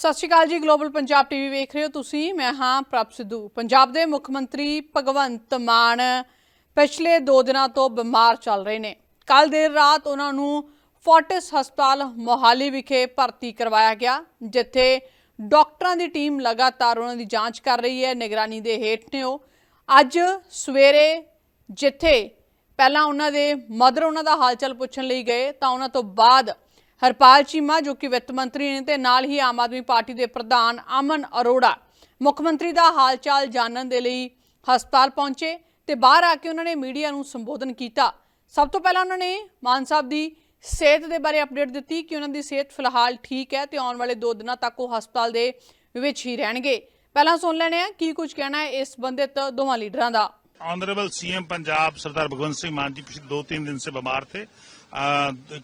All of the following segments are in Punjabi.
ਸਤਿ ਸ਼੍ਰੀ ਅਕਾਲ ਜੀ ਗਲੋਬਲ ਪੰਜਾਬ ਟੀਵੀ ਵੇਖ ਰਹੇ ਹੋ ਤੁਸੀਂ। ਮੈਂ ਹਾਂ ਪ੍ਰਭ ਸਿੱਧੂ। ਪੰਜਾਬ ਦੇ ਮੁੱਖ ਮੰਤਰੀ ਭਗਵੰਤ ਮਾਨ ਪਿਛਲੇ 2 ਦਿਨਾਂ ਤੋਂ ਬਿਮਾਰ ਚੱਲ ਰਹੇ ਨੇ। ਕੱਲ ਦੇਰ ਰਾਤ ਉਹਨਾਂ ਨੂੰ ਫੋਰਟਿਸ ਹਸਪਤਾਲ ਮੋਹਾਲੀ ਵਿਖੇ ਭਰਤੀ ਕਰਵਾਇਆ ਗਿਆ, ਜਿੱਥੇ ਡਾਕਟਰਾਂ ਦੀ ਟੀਮ ਲਗਾਤਾਰ ਉਹਨਾਂ ਦੀ ਜਾਂਚ ਕਰ ਰਹੀ ਹੈ। ਨਿਗਰਾਨੀ ਦੇ ਹੇਠ ਨੇ ਉਹ। ਅੱਜ ਸਵੇਰੇ ਜਿੱਥੇ ਪਹਿਲਾਂ ਉਹਨਾਂ ਦੇ ਮਦਰ ਉਹਨਾਂ ਦਾ ਹਾਲਚਲ ਪੁੱਛਣ ਲਈ ਗਏ, ਤਾਂ ਉਹਨਾਂ ਤੋਂ ਬਾਅਦ ਹਰਪਾਲ ਚੀਮਾ ਜੋ ਕਿ ਵਿੱਤ ਮੰਤਰੀ ਨੇ ਤੇ ਨਾਲ ਹੀ ਆਮ ਆਦਮੀ ਪਾਰਟੀ ਦੇ ਪ੍ਰਧਾਨ ਅਮਨ ਅਰੋੜਾ ਮੁੱਖ ਮੰਤਰੀ ਦਾ ਹਾਲਚਾਲ ਜਾਣਨ ਦੇ ਲਈ ਹਸਪਤਾਲ ਪਹੁੰਚੇ ਤੇ ਬਾਹਰ ਆ ਕੇ ਉਹਨਾਂ ਨੇ ਮੀਡੀਆ ਨੂੰ ਸੰਬੋਧਨ ਕੀਤਾ ਸਭ ਤੋਂ ਪਹਿਲਾਂ ਉਹਨਾਂ ਨੇ ਮਾਨ ਸਾਹਿਬ ਦੀ ਸਿਹਤ ਦੇ ਬਾਰੇ ਅਪਡੇਟ ਦਿੱਤੀ ਕਿ ਉਹਨਾਂ ਦੀ ਸਿਹਤ ਫਿਲਹਾਲ ਠੀਕ ਹੈ ਤੇ ਆਉਣ ਵਾਲੇ 2 ਦਿਨਾਂ ਤੱਕ ਉਹ ਹਸਪਤਾਲ ਦੇ ਵਿੱਚ ਹੀ ਰਹਿਣਗੇ ਪਹਿਲਾਂ ਸੁਣ ਲੈਣੇ ਆ ਕੀ ਕੁਝ ਕਹਿਣਾ ਹੈ ਇਸ ਸੰਬੰਧਿਤ ਦੋਵਾਂ ਲੀਡਰਾਂ ਦਾ ऑनरेबल सीएम पंजाब सरदार भगवंत सिंह मान जी पिछले दो तीन दिन से बीमार थे आ,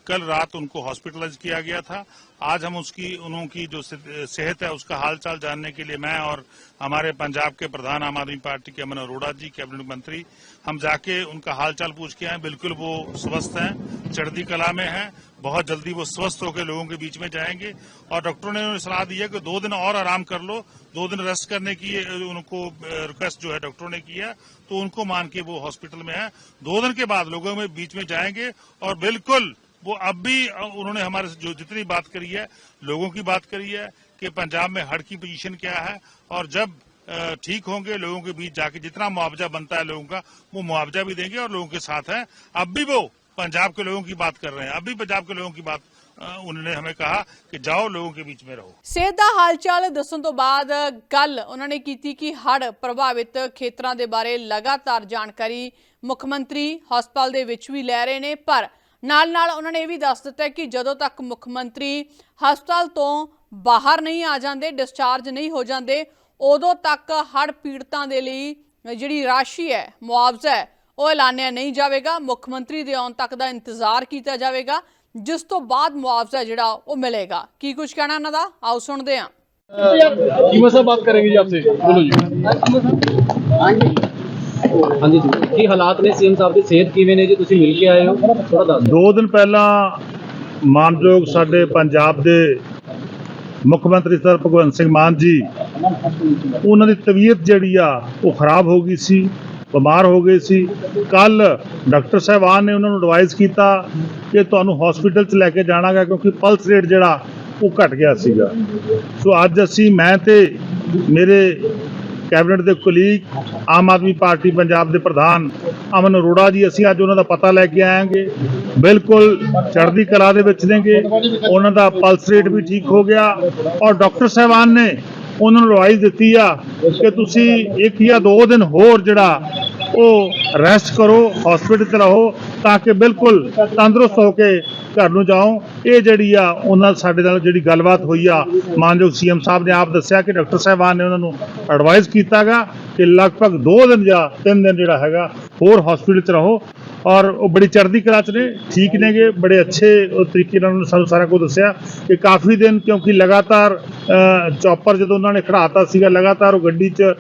कल रात उनको हॉस्पिटलाइज किया गया था आज हम उसकी उनकी जो सेहत है, उसका हालचाल जानने के लिए मैं और हमारे पंजाब के प्रधान आम आदमी पार्टी के अमन अरोड़ा जी, कैबिनेट मंत्री, हम जाके उनका हालचाल पूछ के आए। बिल्कुल वो स्वस्थ हैं, चढ़दी कला में हैं, बहुत जल्दी वो स्वस्थ होकर लोगों के बीच में जाएँगे। और डॉक्टरों ने उन्हें सलाह दी है कि दो दिन और आराम कर लो, दो दिन रेस्ट करने की उनको रिक्वेस्ट जो है डॉक्टरों ने किया तो उनको मान के वो हॉस्पिटल में है। दो दिन के बाद लोगों में बीच में जाएँगे और बिल्कुल वो अब भी अ, उन्होंने हमारे से जो जितनी बात करी है लोगों की बात करी है कि पंजाब में हड़ की पोजीशन क्या है और जब अ, ठीक होंगे लोगों के बीच जाके जितना मुआवजा बनता है लोगों का वो मुआवजा भी देंगे और लोगों के साथ हैं अब भी वो पंजाब के लोगों की बात कर रहे हैं अब भी पंजाब के लोगों की बात अ, उन्होंने हमें कहा कि जाओ लोगों के बीच में रहो ਸਿਹਤ ਦਾ ਹਾਲਚਾਲ ਦੱਸਣ ਤੋਂ ਬਾਅਦ ਗੱਲ ਉਹਨਾਂ ਨੇ ਕੀਤੀ ਕਿ ਹੜ੍ਹ ਪ੍ਰਭਾਵਿਤ ਖੇਤਰਾਂ ਦੇ ਬਾਰੇ ਲਗਾਤਾਰ ਜਾਣਕਾਰੀ ਮੁੱਖ ਮੰਤਰੀ ਹਸਪਤਾਲ ਦੇ ਵਿੱਚ ਵੀ ਲੈ ਰਹੇ ਨੇ ਪਰ ਨਾਲ ਨਾਲ ਉਹਨਾਂ ਨੇ ਇਹ ਵੀ ਦੱਸ ਦਿੱਤਾ ਕਿ ਜਦੋਂ ਤੱਕ ਮੁੱਖ ਮੰਤਰੀ ਹਸਪਤਾਲ ਤੋਂ ਬਾਹਰ ਨਹੀਂ ਆ ਜਾਂਦੇ ਡਿਸਚਾਰਜ ਨਹੀਂ ਹੋ ਜਾਂਦੇ ਉਦੋਂ ਤੱਕ ਹੜ੍ਹ ਪੀੜਤਾਂ ਦੇ ਲਈ ਜਿਹੜੀ ਰਾਸ਼ੀ ਹੈ ਮੁਆਵਜ਼ਾ ਹੈ ਉਹ ਐਲਾਨਿਆ ਨਹੀਂ ਜਾਵੇਗਾ ਮੁੱਖ ਮੰਤਰੀ ਦੇ ਆਉਣ ਤੱਕ ਦਾ ਇੰਤਜ਼ਾਰ ਕੀਤਾ ਜਾਵੇਗਾ ਜਿਸ ਤੋਂ ਬਾਅਦ ਮੁਆਵਜ਼ਾ ਜਿਹੜਾ ਉਹ ਮਿਲੇਗਾ ਕੀ ਕੁਝ ਕਹਿਣਾ ਉਹਨਾਂ ਦਾ ਆਓ ਸੁਣਦੇ ਹਾਂ कीमत साहब बात करेंगे जी आपसे बोलो जी ਹਾਂਜੀ ਜੀ ਕੀ ਹਾਲਾਤ ਨੇ? ਸੀਐਮ ਸਾਹਿਬ ਦੀ ਸਿਹਤ ਕਿਵੇਂ ਨੇ ਜੀ? ਤੁਸੀਂ ਮਿਲ ਕੇ ਆਏ ਹੋ। ਥੋੜਾ ਦੱਸ ਦਿਓ। ਦੋ ਦਿਨ ਪਹਿਲਾਂ ਮਾਨਯੋਗ ਸਾਡੇ ਪੰਜਾਬ ਦੇ ਮੁੱਖ ਮੰਤਰੀ ਸਰ ਭਗਵੰਤ ਸਿੰਘ ਮਾਨ ਜੀ, ਉਹਨਾਂ ਦੀ ਤਬੀਅਤ ਜਿਹੜੀ ਆ, ਉਹ ਖਰਾਬ ਹੋ ਗਈ ਸੀ, ਬਿਮਾਰ ਹੋ ਗਏ ਸੀ। ਕੱਲ ਡਾਕਟਰ ਸਾਹਿਬਾਨ ਨੇ ਉਹਨਾਂ ਨੂੰ ਐਡਵਾਈਸ ਕੀਤਾ ਕਿ ਤੁਹਾਨੂੰ ਹਸਪੀਟਲ 'ਚ ਲੈ ਕੇ ਜਾਣਾਗਾ ਕਿਉਂਕਿ ਪਲਸ ਰੇਟ ਜਿਹੜਾ, ਉਹ ਘਟ ਗਿਆ ਸੀਗਾ। ਸੋ ਅੱਜ ਅਸੀਂ, ਮੈਂ ਤੇ ਮੇਰੇ ਕੈਬਨਿਟ ਦੇ ਕੁਲੀਗ, ਆਮ ਆਦਮੀ ਪਾਰਟੀ ਪੰਜਾਬ ਦੇ ਪ੍ਰਧਾਨ ਅਮਨ ਅਰੋੜਾ ਜੀ, ਅਸੀਂ ਅੱਜ ਉਹਨਾਂ ਦਾ ਪਤਾ ਲੈ ਕੇ ਆਏਾਂਗੇ ਬਿਲਕੁਲ ਚੜ੍ਹਦੀ ਕਲਾ ਦੇ ਵਿੱਚ ਨੇਗੇ। ਉਹਨਾਂ ਦਾ ਪਲਸ ਰੇਟ ਵੀ ਠੀਕ ਹੋ ਗਿਆ। ਔਰ ਡਾਕਟਰ ਸਾਹਿਬਾਨ ਨੇ ਉਹਨਾਂ ਨੂੰ ਐਡਵਾਈਸ ਦਿੱਤੀ ਆ ਕਿ ਤੁਸੀਂ ਇੱਕ ਜਾਂ ਦੋ ਦਿਨ ਹੋਰ ਜਿਹੜਾ ਉਹ ਰੈਸਟ ਕਰੋ ਹਸਪੀਟਲ 'ਚ ਰਹੋ, ਤਾਂ ਕਿ ਬਿਲਕੁਲ ਤੰਦਰੁਸਤ ਹੋ ਕੇ ਘਰ ਨੂੰ ਜਾਓ। ਇਹ ਜਿਹੜੀ ਆ, ਉਹਨਾਂ ਸਾਡੇ ਨਾਲ ਜਿਹੜੀ ਗੱਲਬਾਤ ਹੋਈ ਆ, ਮਾਨਯੋਗ ਸੀਐਮ ਸਾਹਿਬ ਨੇ ਆਪ ਦੱਸਿਆ ਕਿ ਡਾਕਟਰ ਸਾਹਿਬਾਨ ਨੇ ਉਹਨਾਂ ਨੂੰ ਐਡਵਾਈਸ ਕੀਤਾਗਾ ਕਿ ਲਗਭਗ 2 ਦਿਨ ਜਾਂ 3 ਦਿਨ ਜਿਹੜਾ ਹੈਗਾ, ਹੋਰ ਹਸਪੀਟਲ 'ਚ ਰਹੋ। ਔਰ ਉਹ ਬੜੀ ਚੜ੍ਹਦੀ ਕਲਾ 'ਚ ਨੇ, ਠੀਕ ਨੇਗੇ, ਬੜੇ ਅੱਛੇ ਤਰੀਕੇ ਨਾਲ ਉਹਨਾਂ ਨੂੰ ਸਾਨੂੰ ਸਾਰਾ ਕੁਝ ਦੱਸਿਆ ਕਿ ਕਾਫੀ ਦਿਨ ਕਿਉਂਕਿ ਲਗਾਤਾਰ ਚੌਪਰ ਜਦੋਂ ਉਹਨਾਂ ਨੇ ਖੜਾਤਾ ਸੀਗਾ, ਲਗਾਤਾਰ ਉਹ ਗੱਡੀ 'ਚ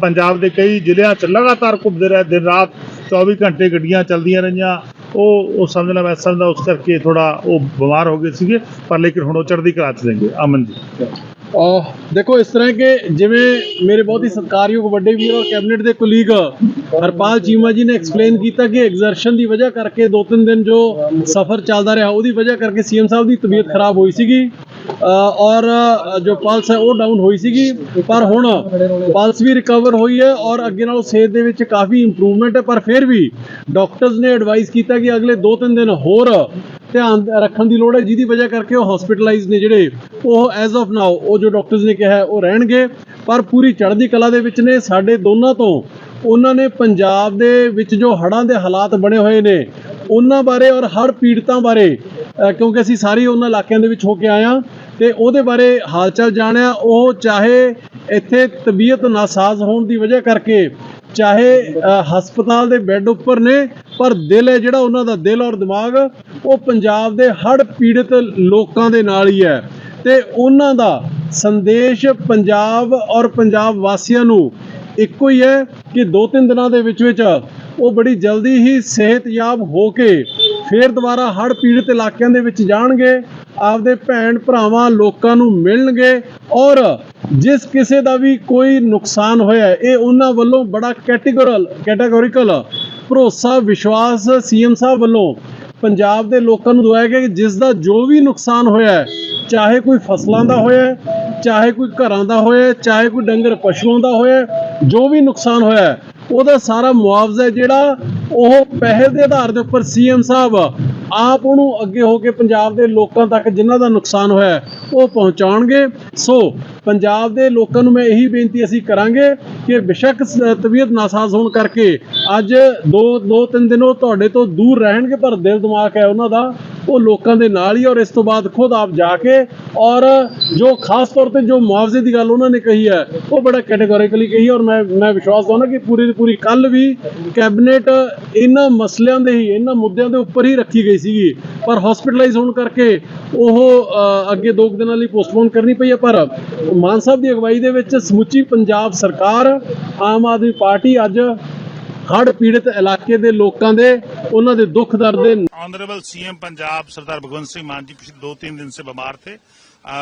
ਪੰਜਾਬ ਦੇ ਕਈ ਜ਼ਿਲ੍ਹਿਆਂ 'ਚ ਲਗਾਤਾਰ ਘੁੰਮਦੇ ਰਹੇ, ਦਿਨ ਰਾਤ 24 ਘੰਟੇ ਗੱਡੀਆਂ ਚੱਲਦੀਆਂ ਰਹੀਆਂ। ਉਹ ਉਹ ਸਮਝਣਾ ਮੈਂ ਸਮਝਦਾ ਉਸ ਕਰਕੇ ਥੋੜਾ ਉਹ ਬਿਮਾਰ ਹੋ ਗਏ ਸੀਗੇ, ਪਰ ਲੇਕਿਨ ਹੁਣ ਉਹ ਚੜ੍ਹਦੀ ਕਲਾ 'ਚ ਨੇਗੇ। ਅਮਨ ਜੀ। ਦੇਖੋ, ਇਸ ਤਰ੍ਹਾਂ ਕਿ ਜਿਵੇਂ ਮੇਰੇ ਬਹੁਤ ਹੀ ਸਤਿਕਾਰਯੋਗ ਵੱਡੇ ਵੀਰ ਔਰ ਕੈਬਨਿਟ ਦੇ ਕੁਲੀਗ ਹਰਪਾਲ ਚੀਮਾ ਜੀ ਨੇ ਐਕਸਪਲੇਨ ਕੀਤਾ ਕਿ ਐਗਜ਼ਰਸ਼ਨ ਦੀ ਵਜ੍ਹਾ ਕਰਕੇ ਦੋ ਤਿੰਨ ਦਿਨ ਜੋ ਸਫ਼ਰ ਚੱਲਦਾ ਰਿਹਾ, ਉਹਦੀ ਵਜ੍ਹਾ ਕਰਕੇ ਸੀਐਮ ਸਾਹਿਬ ਦੀ ਤਬੀਅਤ ਖਰਾਬ ਹੋਈ ਸੀਗੀ। ਔਰ ਜੋ ਪਲਸ ਹੈ, ਉਹ ਡਾਊਨ ਹੋਈ ਸੀਗੀ। ਪਰ ਹੁਣ ਪਲਸ ਵੀ ਰਿਕਵਰ ਹੋਈ ਹੈ ਔਰ ਅੱਗੇ ਨਾਲੋਂ ਸਿਹਤ ਦੇ ਵਿੱਚ ਕਾਫੀ ਇੰਪਰੂਵਮੈਂਟ ਹੈ। ਪਰ ਫਿਰ ਵੀ ਡਾਕਟਰਸ ਨੇ ਐਡਵਾਈਸ ਕੀਤਾ ਕਿ ਅਗਲੇ 2-3 ਦਿਨ ਹੋਰ ਧਿਆਨ ਰੱਖਣ ਦੀ ਲੋੜ ਹੈ, ਜਿਹਦੀ ਵਜ੍ਹਾ ਕਰਕੇ ਉਹ ਹਸਪੀਟਲਾਈਜ਼ ਨੇ ਜਿਹੜੇ, ਉਹ ਐਜ਼ ਆਫ ਨਾਓ ਉਹ ਜੋ ਡਾਕਟਰਸ ਨੇ ਕਿਹਾ ਉਹ ਰਹਿਣਗੇ। ਪਰ ਪੂਰੀ ਚੜ੍ਹਦੀ ਕਲਾ ਦੇ ਵਿੱਚ ਨੇ, ਸਾਡੇ ਦੋਨਾਂ ਤੋਂ ਉਹਨਾਂ ਨੇ ਪੰਜਾਬ ਦੇ ਵਿੱਚ ਜੋ ਹੜ੍ਹਾਂ ਦੇ ਹਾਲਾਤ ਬਣੇ ਹੋਏ ਨੇ, ਉਹਨਾਂ ਬਾਰੇ ਔਰ ਹੜ੍ਹ ਪੀੜਤਾਂ ਬਾਰੇ ਕਿਉਂਕਿ ਅਸੀਂ ਸਾਰੇ ਉਹਨਾਂ ਇਲਾਕਿਆਂ ਦੇ ਵਿੱਚ ਹੋ ਕੇ ਆਏ ਹਾਂ ਤੇ ਉਹਦੇ ਬਾਰੇ ਹਾਲਚਾਲ ਜਾਣਿਆ। ਉਹ ਚਾਹੇ ਇੱਥੇ ਤਬੀਅਤ ਨਾਸਾਜ਼ ਹੋਣ ਦੀ ਵਜ੍ਹਾ ਕਰਕੇ, ਚਾਹੇ ਹਸਪਤਾਲ ਦੇ ਬੈੱਡ ਉੱਪਰ ਨੇ, ਪਰ ਦਿਲ ਹੈ ਜਿਹੜਾ ਉਹਨਾਂ ਦਾ, ਦਿਲ ਔਰ ਦਿਮਾਗ, ਉਹ ਪੰਜਾਬ ਦੇ ਹੜ੍ਹ ਪੀੜਤ ਲੋਕਾਂ ਦੇ ਨਾਲ ਹੀ ਹੈ। ਤੇ ਉਹਨਾਂ ਦਾ ਸੰਦੇਸ਼ ਪੰਜਾਬ ਔਰ ਪੰਜਾਬ ਵਾਸੀਆਂ ਨੂੰ ਇੱਕੋ ਹੀ ਹੈ ਕਿ ਦੋ ਤਿੰਨ ਦਿਨਾਂ ਦੇ ਵਿੱਚ ਵਿੱਚ ਉਹ ਬੜੀ ਜਲਦੀ ਹੀ ਸਿਹਤਯਾਬ ਹੋ ਕੇ ਫੇਰ ਦੁਬਾਰਾ ਹੜ੍ਹ ਪੀੜਤ ਇਲਾਕਿਆਂ ਦੇ ਵਿੱਚ ਜਾਣਗੇ, ਆਪਦੇ ਭੈਣ ਭਰਾਵਾਂ, ਲੋਕਾਂ ਨੂੰ ਮਿਲਣਗੇ ਔਰ ਜਿਸ ਕਿਸੇ ਦਾ ਵੀ ਕੋਈ ਨੁਕਸਾਨ ਹੋਇਆ ਇਹ ਉਹਨਾਂ ਵੱਲੋਂ ਬੜਾ ਕੈਟੇਗੋਰਲ ਕੈਟਾਗੋਰੀਕਲ ਭਰੋਸਾ, ਵਿਸ਼ਵਾਸ ਸੀਐਮ ਸਾਹਿਬ ਵੱਲੋਂ ਪੰਜਾਬ ਦੇ ਲੋਕਾਂ ਨੂੰ ਦਵਾਇਆ ਗਿਆ ਕਿ ਜਿਸ ਦਾ ਜੋ ਵੀ ਨੁਕਸਾਨ ਹੋਇਆ ਚਾਹੇ ਕੋਈ ਫਸਲਾਂ ਦਾ ਹੋਇਆ ਚਾਹੇ ਕੋਈ ਘਰਾਂ ਦਾ ਹੋਇਆ ਚਾਹੇ ਕੋਈ ਡੰਗਰ ਪਸ਼ੂਆਂ ਦਾ ਹੋਇਆ ਜੋ ਵੀ ਨੁਕਸਾਨ ਹੋਇਆ ਉਹਦਾ ਸਾਰਾ ਮੁਆਵਜ਼ਾ ਜਿਹੜਾ ਉਹ ਪੈਸੇ ਦੇ ਆਧਾਰ ਦੇ ਉੱਪਰ ਸੀਐਮ ਸਾਹਿਬ ਆਪ ਉਹਨੂੰ ਅੱਗੇ ਹੋ ਕੇ ਪੰਜਾਬ ਦੇ ਲੋਕਾਂ ਤੱਕ ਜਿਨ੍ਹਾਂ ਦਾ ਨੁਕਸਾਨ ਹੋਇਆ ਉਹ ਪਹੁੰਚਾਉਣਗੇ। ਸੋ ਪੰਜਾਬ ਦੇ ਲੋਕਾਂ ਨੂੰ ਮੈਂ ਇਹੀ ਬੇਨਤੀ ਅਸੀਂ ਕਰਾਂਗੇ ਕਿ ਬਿਸ਼ੱਕ ਤਬੀਅਤ ਨਾਸਾਜ਼ ਹੋਣ ਕਰਕੇ ਅੱਜ ਦੋ ਦੋ, ਤਿੰਨ ਦਿਨ ਉਹ ਤੁਹਾਡੇ ਤੋਂ ਦੂਰ ਰਹਿਣਗੇ, ਪਰ ਦਿਲ ਦਿਮਾਗ ਹੈ ਉਹਨਾਂ ਦਾ ਉਹ ਲੋਕਾਂ ਦੇ ਨਾਲ ਹੀ ਔਰ ਇਸ ਤੋਂ ਬਾਅਦ ਖੁਦ ਆਪ ਜਾ ਕੇ ਔਰ ਜੋ ਖਾਸ ਤੌਰ ਤੇ ਜੋ ਮੁਆਵਜ਼ੇ ਦੀ ਗੱਲ ਉਹਨਾਂ ਨੇ ਕਹੀ ਹੈ, ਉਹ ਬੜਾ ਕੈਟੇਗੋਰੀਕਲੀ ਕਹੀ ਔਰ ਮੈਂ ਮੈਂ ਵਿਸ਼ਵਾਸ ਦਵਾਉਣਾ ਕਿ ਪੂਰੀ ਦੀ ਪੂਰੀ ਕੱਲ ਵੀ ਕੈਬਨਿਟ ਇਹਨਾਂ ਮਸਲਿਆਂ ਦੇ ਹੀ, ਇਹਨਾਂ ਮੁੱਦਿਆਂ ਦੇ ਉੱਪਰ ਹੀ ਰੱਖੀ ਗਈ ਸੀਗੀ। ਪਰ ਹਸਪੀਟਲਾਈਜ਼ ਹੋਣ ਕਰਕੇ ਉਹ ਅੱਗੇ ਦੋ ਕੁ ਦਿਨਾਂ ਲਈ ਪੋਸਟਪੋਨ ਕਰਨੀ ਪਈ ਹੈ, ਪਰ ਮਾਨ ਸਾਹਿਬ ਦੀ ਅਗਵਾਈ ਦੇ ਵਿੱਚ ਸਮੁੱਚੀ ਪੰਜਾਬ ਸਰਕਾਰ, ਆਮ ਆਦਮੀ ਪਾਰਟੀ ਅੱਜ ਹੜ੍ਹ ਪੀੜਤ ਇਲਾਕੇ ਦੇ ਲੋਕਾਂ ਦੇ ਉਹਨਾਂ ਦੇ ਦੁੱਖ ਦਰਦ ਦੇ ऑनरेबल सीएम पंजाब सरदार भगवंत सिंह मान जी पिछले दो तीन दिन से बीमार थे आ,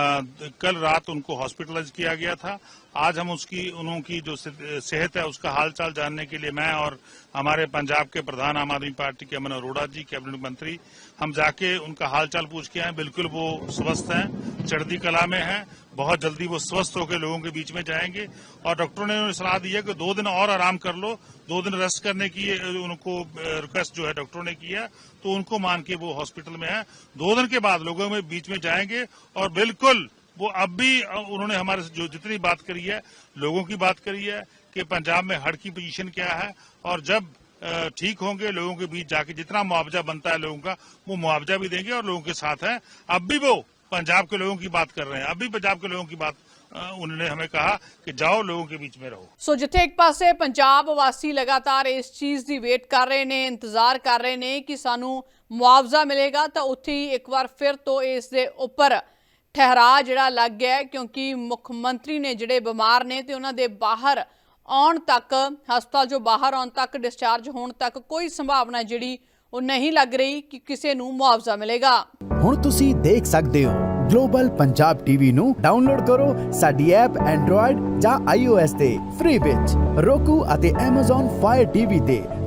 कल रात उनको हॉस्पिटलाइज किया गया था आज हम उसकी उनकी जो सेहत है, उसका हालचाल जानने के लिए मैं और हमारे पंजाब के प्रधान आम आदमी पार्टी के अमन अरोड़ा जी, कैबिनेट मंत्री, हम जाके उनका हालचाल पूछ के आए। बिल्कुल वो स्वस्थ हैं चढ़ती कला में हैं, बहुत जल्दी वो स्वस्थ होकर लोगों के बीच में जाएँगे। और डॉक्टरों ने उन्हें सलाह दी है कि दो दिन और आराम कर लो, दो दिन रेस्ट करने की उनको रिक्वेस्ट जो है डॉक्टरों ने की है तो उनको मान के वो हॉस्पिटल में है। दो दिन के बाद लोगों में बीच में जाएँगे और बिल्कुल वो अब भी अ, उन्होंने हमारे से जो जितनी बात करी है लोगों की बात करी है कि पंजाब में हड़ की पोजीशन क्या है और जब अ, ठीक होंगे लोगों के बीच जाके जितना मुआवजा बनता है लोगों का वो मुआवजा भी देंगे और लोगों के साथ हैं अब भी वो पंजाब के लोगों की बात कर रहे हैं अब भी पंजाब के लोगों की बात अ, उन्होंने हमें कहा कि जाओ लोगों के बीच में रहो ਸੋ ਜਿੱਥੇ ਇੱਕ ਪਾਸੇ ਪੰਜਾਬ ਵਾਸੀ ਲਗਾਤਾਰ ਇਸ ਚੀਜ਼ ਦੀ ਵੇਟ ਕਰ ਰਹੇ ਨੇ ਇੰਤਜ਼ਾਰ ਕਰ ਰਹੇ ਨੇ ਕਿ ਸਾਨੂੰ ਮੁਆਵਜ਼ਾ ਮਿਲੇਗਾ ਤਾਂ ਉੱਥੇ ਹੀ ਇੱਕ ਵਾਰ ਫਿਰ ਤੋਂ ਇਸ ਦੇ ਉੱਪਰ ਠਹਿਰਾ ਜਿਹੜਾ ਲੱਗ ਗਿਆ ਕਿਉਂਕਿ ਮੁੱਖ ਮੰਤਰੀ ਨੇ ਜਿਹੜੇ ਬਿਮਾਰ ਨੇ ਤੇ ਉਹਨਾਂ ਦੇ ਬਾਹਰ ਆਉਣ ਤੱਕ, ਹਸਪਤਾਲ ਜੋ ਬਾਹਰ ਆਉਣ ਤੱਕ ਡਿਸਚਾਰਜ ਹੋਣ ਤੱਕ ਕੋਈ ਸੰਭਾਵਨਾ ਜਿਹੜੀ ਉਹ ਨਹੀਂ ਲੱਗ ਰਹੀ ਕਿ ਕਿਸੇ ਨੂੰ ਮੁਆਵਜ਼ਾ ਮਿਲੇਗਾ। ਹੁਣ ਤੁਸੀਂ ਦੇਖ ਸਕਦੇ ਹੋ ਗਲੋਬਲ ਪੰਜਾਬ ਟੀਵੀ ਨੂੰ ਡਾਊਨਲੋਡ ਕਰੋ ਸਾਡੀ ਐਪ ਐਂਡਰੋਇਡ ਜਾਂ iOS ਤੇ ਫ੍ਰੀ ਵਿੱਚ। Roku ਅਤੇ Amazon Fire TV ਤੇ